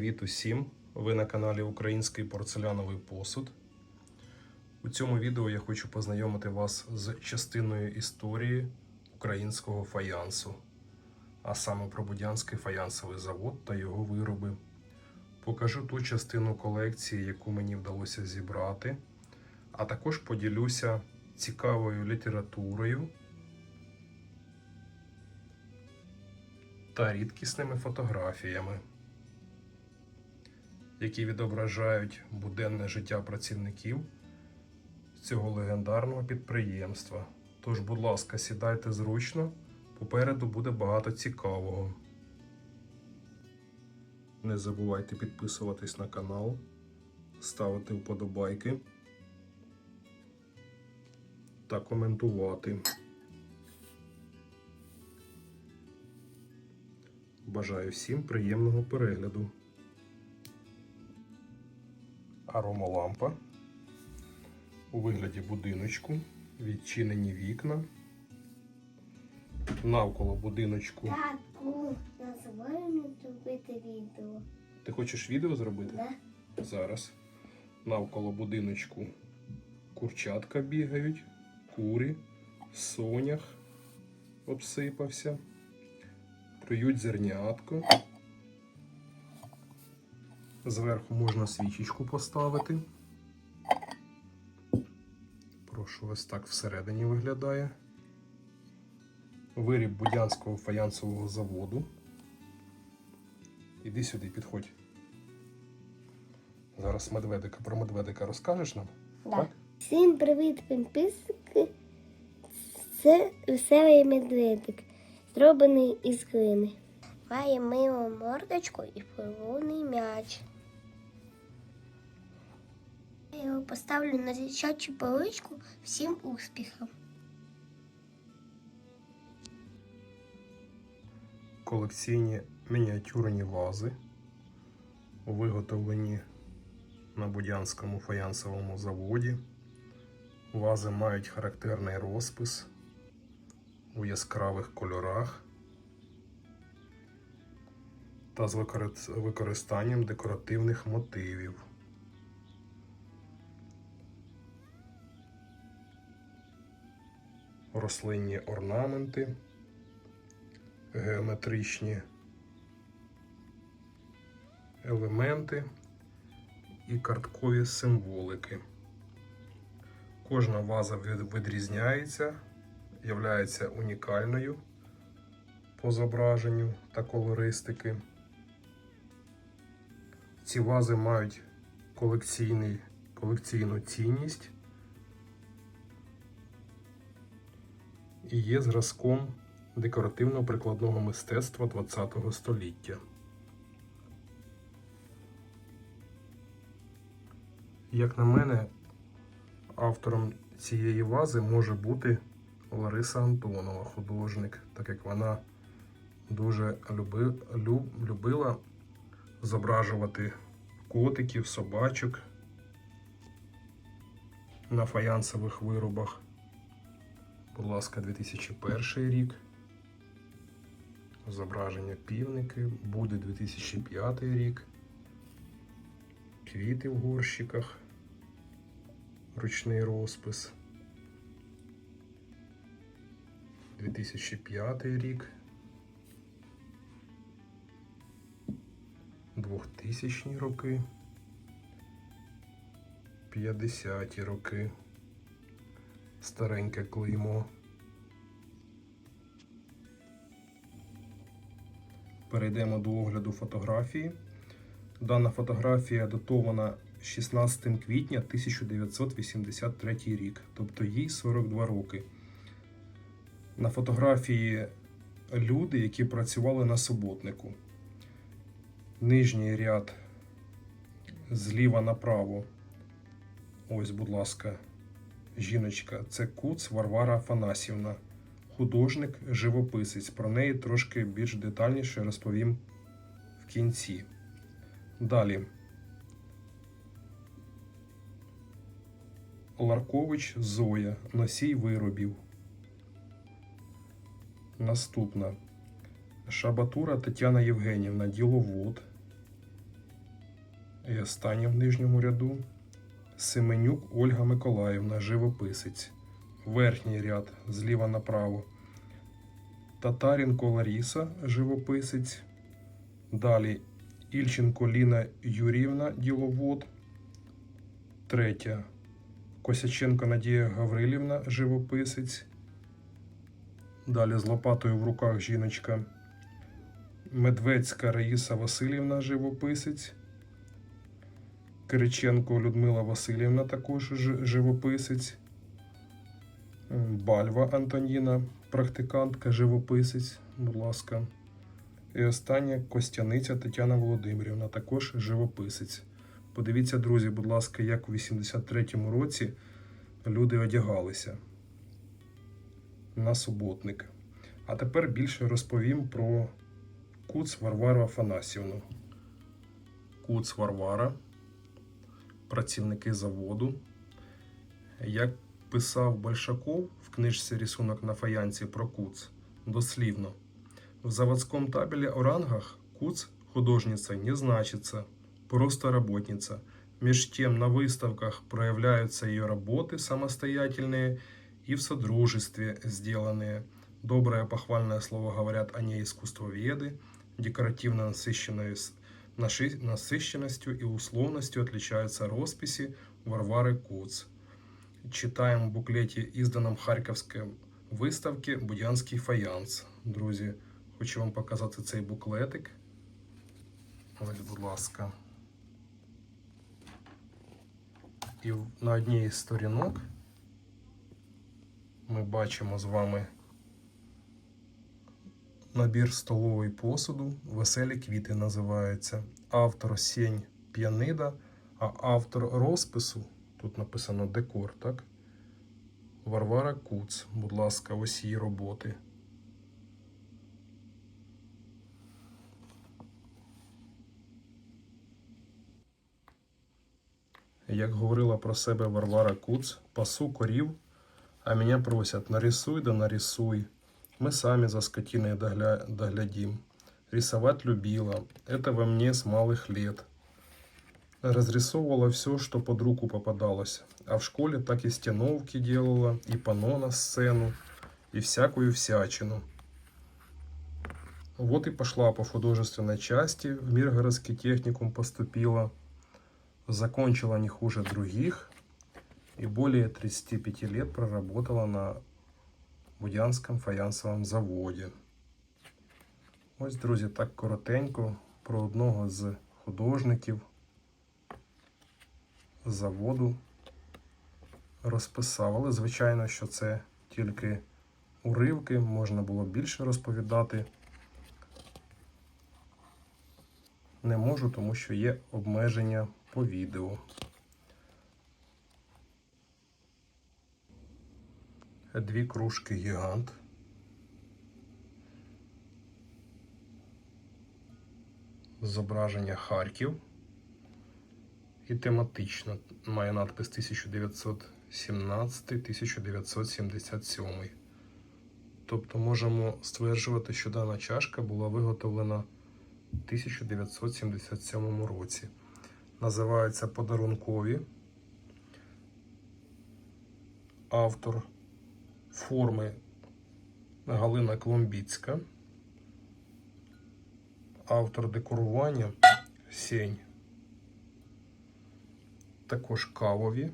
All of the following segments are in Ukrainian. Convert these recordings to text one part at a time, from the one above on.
Привіт усім! Ви на каналі Український порцеляновий посуд. У цьому відео я хочу познайомити вас з частиною історії українського фаянсу, а саме про Будянський фаянсовий завод та його вироби. Покажу ту частину колекції, яку мені вдалося зібрати, а також поділюся цікавою літературою та рідкісними фотографіями, які відображають буденне життя працівників цього легендарного підприємства. Тож, будь ласка, сідайте зручно, попереду буде багато цікавого. Не забувайте підписуватись на канал, ставити вподобайки та коментувати. Бажаю всім приємного перегляду. Аромалампа у вигляді будиночку, відчинені вікна. Навколо будиночку. Тату, називаємо зробити відео. Ти хочеш відео зробити? Да? Зараз. Навколо будиночку курчатка бігають, кури, сонях обсипався, плюють зернятко. Зверху можна свічечку поставити. Прошу, ось так всередині виглядає. Виріб Будянського фаянсового заводу. Іди сюди, підходь. Зараз медведика про медведика розкажеш нам? Да. Так? Всім привіт, підписники. Це веселий медведик, зроблений із глини. Має милу мордочку і червоний м'яч. Я його поставлю на дитячу поличку всім успіхам. Колекційні мініатюрні вази, виготовлені на Будянському фаянсовому заводі. Вази мають характерний розпис у яскравих кольорах та з використанням декоративних мотивів. Рослинні орнаменти, геометричні елементи і карткові символики. Кожна ваза відрізняється, являється унікальною по зображенню та колористики. Ці вази мають колекційний, колекційну цінність і є зразком декоративно-прикладного мистецтва ХХ століття. Як на мене, автором цієї вази може бути Лариса Антонова, художник, так як вона дуже люби, люб, любила зображувати котиків, собачок на фаянсових виробах. Будь ласка, 2001 рік. Зображення півники. Буде 2005 рік. Квіти в горщиках. Ручний розпис. 2005 рік. 2000 роки. 50 роки. Стареньке клеймо. Перейдемо до огляду фотографії. Дана фотографія датована 16 квітня 1983 рік, тобто їй 42 роки. На фотографії люди, які працювали на суботнику. Нижній ряд зліва направо. Ось, будь ласка, жіночка. Це Куц Варвара Афанасівна, художник, живописець. Про неї трошки більш детальніше розповім в кінці. Далі. Ларкович Зоя, носій виробів. Наступна. Шабатура Тетяна Євгенівна, діловод. І останнє в нижньому ряду Семенюк Ольга Миколаївна, живописець. Верхній ряд зліва направо. Татаренко Ларіса, живописець. Далі Ільченко Ліна Юрівна, діловод. Третя. Косяченко Надія Гаврилівна, живописець. Далі з лопатою в руках жіночка. Медведська Раїса Васильівна, живописець. Кириченко Людмила Васильівна, також живописець. Бальва Антоніна, практикантка, живописець, будь ласка. І остання Костяниця Тетяна Володимирівна, також живописець. Подивіться, друзі, будь ласка, як у 83-му році люди одягалися на суботник. А тепер більше розповім про Куц Варвару Афанасівну. Куц Варвара, працівники заводу. Як писав Большаков в книжці Рисунок на фаянці про Куц, дослівно. В заводском табеле о рангах Куц художница не значится, просто работница. Меж тем на выставках проявляются ее работы самостоятельные и в содружестве сделанные. Доброе похвальное слово говорят о ней искусствоведы, декоративно насыщенной с- наши- насыщенностью и условностью отличаются росписи Варвары Куц. Читаем в буклеті, ізданому Харківській виставки Будянський фаянс. Друзі, хочу вам показати цей буклетик. Ось, будь ласка. І на одній із сторінок ми бачимо з вами набір столової посуду. Веселі квіти називається. Автор Сень П'янида, а автор розпису, тут написано декор, так? Варвара Куц. Будь ласка, ось її роботи. Як говорила про себе Варвара Куц, пасу корів, а мене просять нарисуй да нарисуй. Мы сами за скотиной догля... доглядим. Рисовать любила. Это во мне с малых лет. Разрисовывала все, что под руку попадалось. А в школе так и стеновки делала, и пано на сцену, и всякую всячину. Вот и пошла по художественной части, в Миргородский техникум поступила. Закончила не хуже других и более 35 лет проработала на Будянському фаянсовому заводі. Ось, друзі, так коротенько про одного з художників заводу розписав. Але, звичайно, що це тільки уривки, можна було більше розповідати. Не можу, тому що є обмеження по відео. Дві кружки гігант. Зображення Харків. І тематично має надпис 1917-1977. Тобто можемо стверджувати, що дана чашка була виготовлена в 1977 році. Називаються подарункові. Автор форми Галина Кломбіцька. Автор декорування Сень. Також кавові.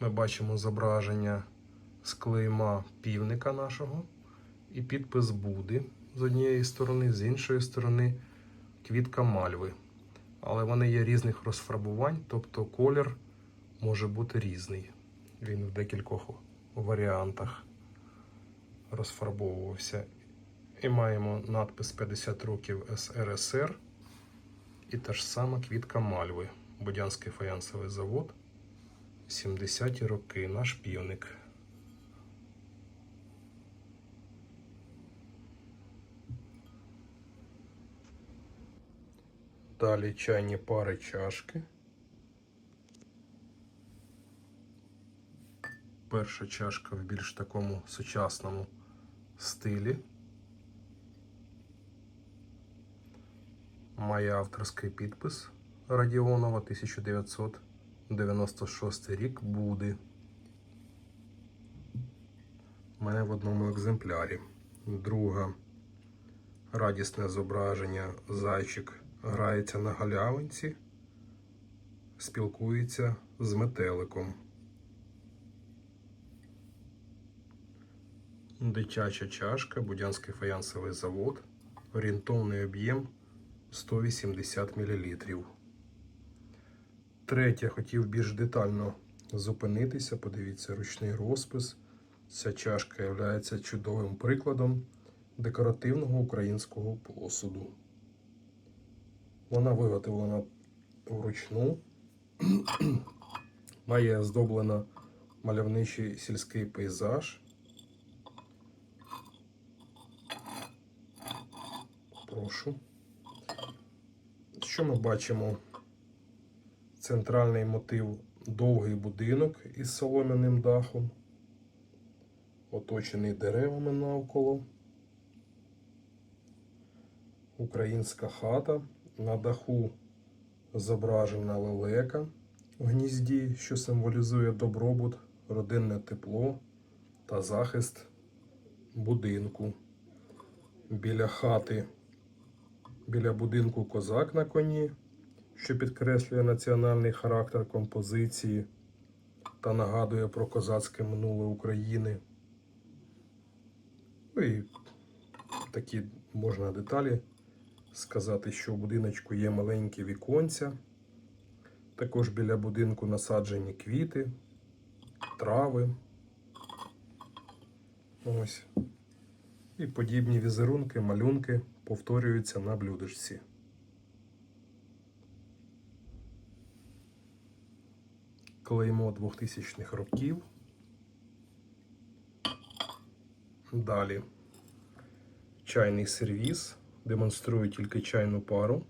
Ми бачимо зображення з клейма півника нашого і підпис Буди з однієї сторони, з іншої сторони квітка мальви. Але вони є різних розфарбувань, тобто колір може бути різний. Він в декількох варіантах розфарбовувався. І маємо надпис 50 років СРСР. І та ж сама квітка Мальви. Будянський фаянсовий завод. 70-ті роки. Наш півник. Далі чайні пари чашки. Перша чашка в більш такому сучасному стилі. Має авторський підпис Радіонова 1996 рік буде. У мене в одному екземплярі. Друга радісне зображення. Зайчик грається на галявинці, спілкується з метеликом. Дитяча чашка, Будянський фаянсовий завод. Орієнтовний об'єм 180 мл. Третє, хотів більш детально зупинитися. Подивіться, ручний розпис. Ця чашка є чудовим прикладом декоративного українського посуду. Вона виготовлена вручну, має оздоблено мальовничий сільський пейзаж. Прошу. Що ми бачимо? Центральний мотив довгий будинок із солом'яним дахом, оточений деревами навколо. Українська хата. На даху зображена лелека в гнізді, що символізує добробут, родинне тепло та захист будинку. Біля хати Біля будинку козак на коні, що підкреслює національний характер композиції та нагадує про козацьке минуле України. Ну і такі можна деталі сказати, що в будиночку є маленькі віконця. Також біля будинку насаджені квіти, трави. Ось. І подібні візерунки, малюнки повторюються на блюдечці. Клеймо 2000-х років. Далі чайний сервіс. Демонструю тільки чайну пару.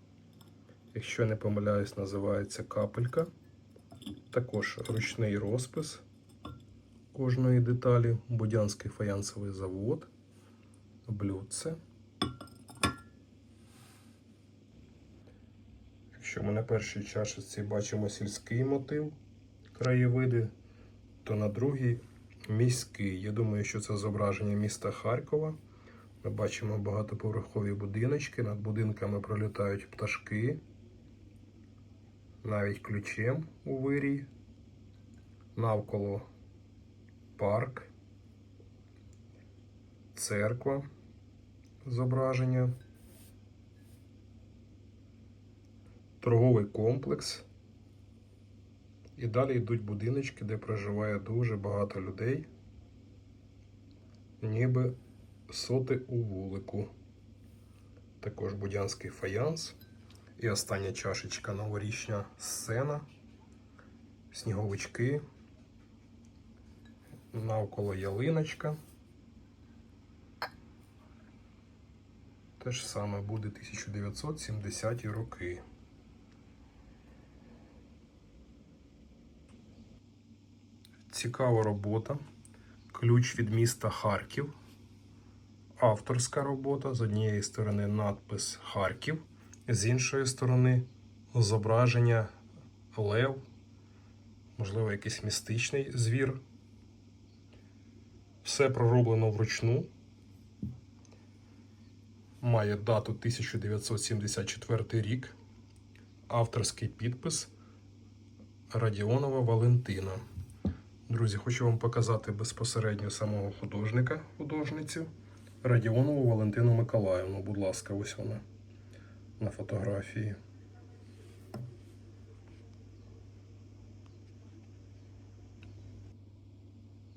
Якщо не помиляюсь, називається капелька. Також ручний розпис кожної деталі. Будянський фаянсовий завод. Блюдце. Якщо ми на першій чашечці бачимо сільський мотив, краєвиди, то на другій міський. Я думаю, що це зображення міста Харкова. Ми бачимо багатоповерхові будиночки, над будинками пролітають пташки, навіть ключем у вирій, навколо парк, церква, зображення. Торговий комплекс. І далі йдуть будиночки, де проживає дуже багато людей, ніби соти у вулику. Також будянський фаянс. І остання чашечка новорічна сцена, сніговички, навколо ялиночка. Те ж саме буде 1970 роки. Цікава робота. Ключ від міста Харків. Авторська робота. З однієї сторони надпис Харків, з іншої сторони зображення Лев, можливо, якийсь містичний звір. Все пророблено вручну. Має дату 1974 рік. Авторський підпис Радіонова Валентина. Друзі, хочу вам показати безпосередньо самого художника, художницю Радіонову Валентину Миколаївну. Будь ласка, ось вона на фотографії.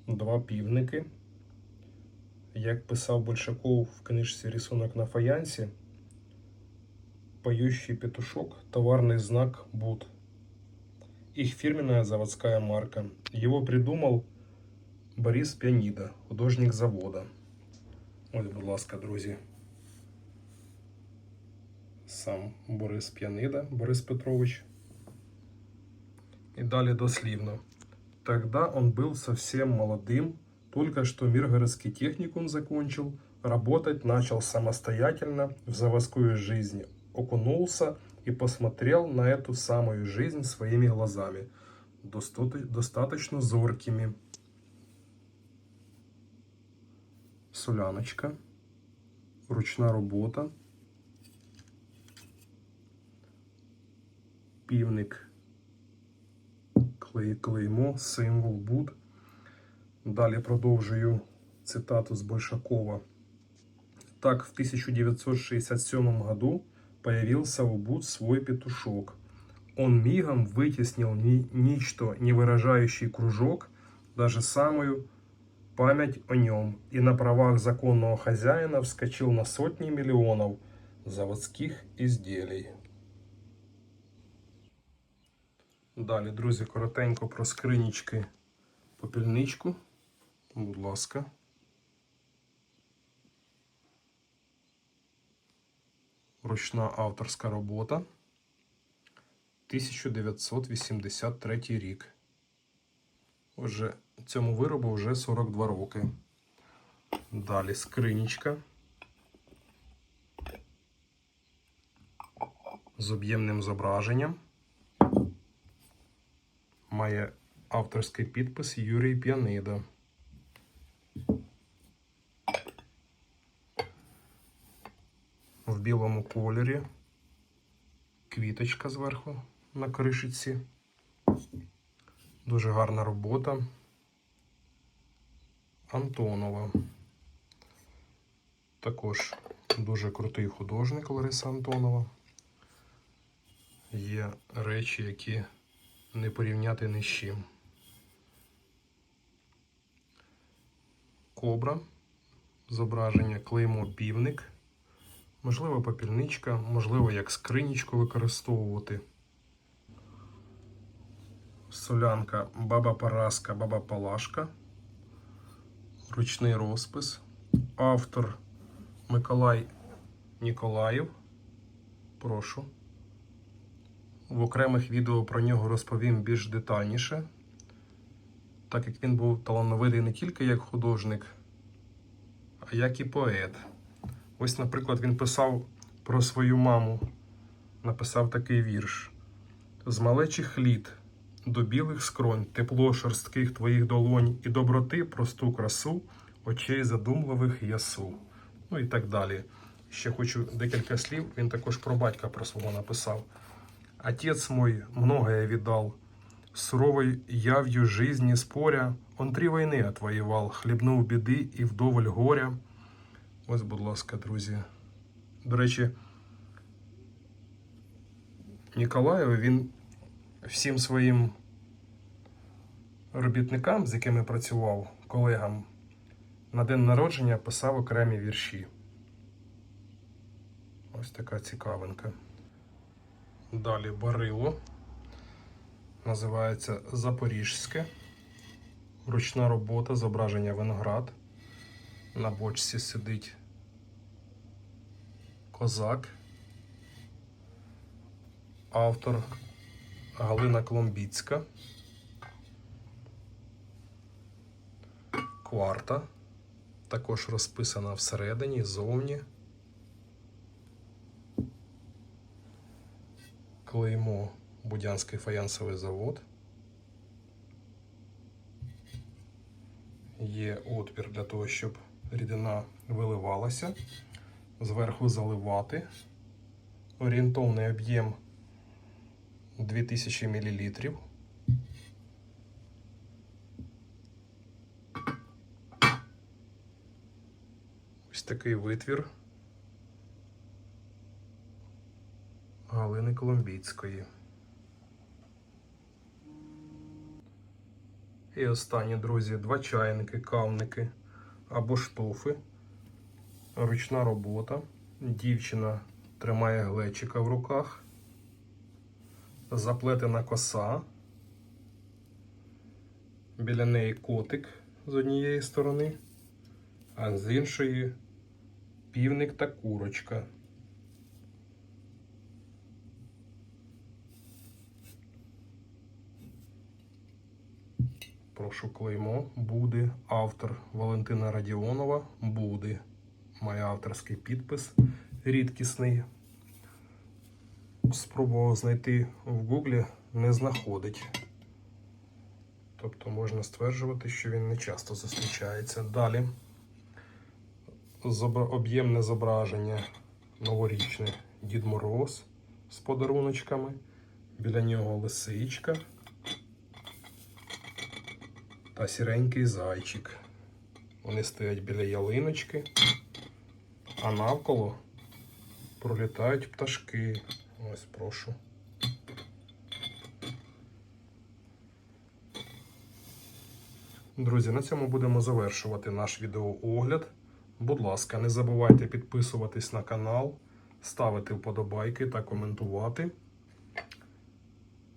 Два півники. Як писав Большаков в книжці Рисунок на фаянсі, поющий петушок – товарный знак Буд. Их фирменная заводская марка. Его придумал Борис Піаніда, художник завода. Ось, будь ласка, друзі. Сам Борис Піаніда, Борис Петрович. И далее дослівно. Тогда он был совсем молодым, только что Миргородский техникум закончил, работать начал самостоятельно в заводской жизни. окунулся и посмотрел на эту самую жизнь своими глазами, достаточно зоркими. Соляночка, ручна робота, півник, клей, клеймо, символ, буд. Далі продовжую цитату з Большакова. Так, в 1967 году появился у Буд свой петушок. Он мигом вытеснил ни, ничто не выражающий кружок, даже самую память о нем, и на правах законного хозяина вскочил на сотни миллионов заводских изделий. Далі, друзі, коротенько про скринічки попільничку. Будь ласка. Ручна авторська робота. 1983 рік. Отже, цьому виробу вже 42 роки. Далі скринічка. З об'ємним зображенням. Має авторський підпис Юрій П'янида. Білому кольорі. Квіточка зверху на кришиці. Дуже гарна робота. Антонова. Також дуже крутий художник Лариса Антонова. Є речі, які не порівняти ні з чим. Кобра. Зображення клеймо півник. Можливо, попільничка, можливо, як скринічку використовувати. Солянка баба Параска, баба Палашка. Ручний розпис. Автор Миколай Ніколаєв. Прошу. В окремих відео про нього розповім більш детальніше, так як він був талановитий не тільки як художник, а як і поет. Ось, наприклад, він писав про свою маму, написав такий вірш: З малечих літ до білих скронь, тепло шорстких твоїх долонь і доброти просту красу, очей задумливих ясу. Ну і так далі. Ще хочу декілька слів. Він також про батька про свого написав. Отец мой многое видал, суровой явью жизни споря, он три війни отвоював, хлібнув біди і вдоволь горя. Ось, будь ласка, друзі. До речі, Ніколаєв, він всім своїм робітникам, з якими працював, колегам, на день народження писав окремі вірші. Ось така цікавинка. Далі барило. Називається Запорізьке. Ручна робота, зображення виноград. На бочці сидить козак. Автор Галина Кломбіцька. Кварта. Також розписана всередині, зовні. Клеймо Будянський фаянсовий завод. Є отвір для того, щоб рідина виливалася. Зверху заливати. Орієнтовний об'єм 2000 мл. Ось такий витвір Галини Коломбійської. І останні, друзі, два чайники, кавники або штофи. Ручна робота. Дівчина тримає глечика в руках. Заплетена коса. Біля неї котик з однієї сторони, а з іншої півник та курочка. Прошу клеймо. Буди. Автор Валентина Радіонова. Буди. Має авторський підпис рідкісний. спробував знайти в Гуглі, не знаходить. Тобто можна стверджувати, що він не часто зустрічається. Далі об'ємне зображення новорічне Дід Мороз з подаруночками. Біля нього лисичка та сіренький зайчик. Вони стоять біля ялиночки, а навколо пролітають пташки. Ось прошу. Друзі, на цьому будемо завершувати наш відеоогляд. Будь ласка, не забувайте підписуватись на канал, ставити вподобайки та коментувати.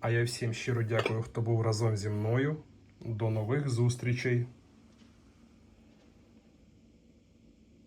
А я всім щиро дякую, хто був разом зі мною. До нових зустрічей!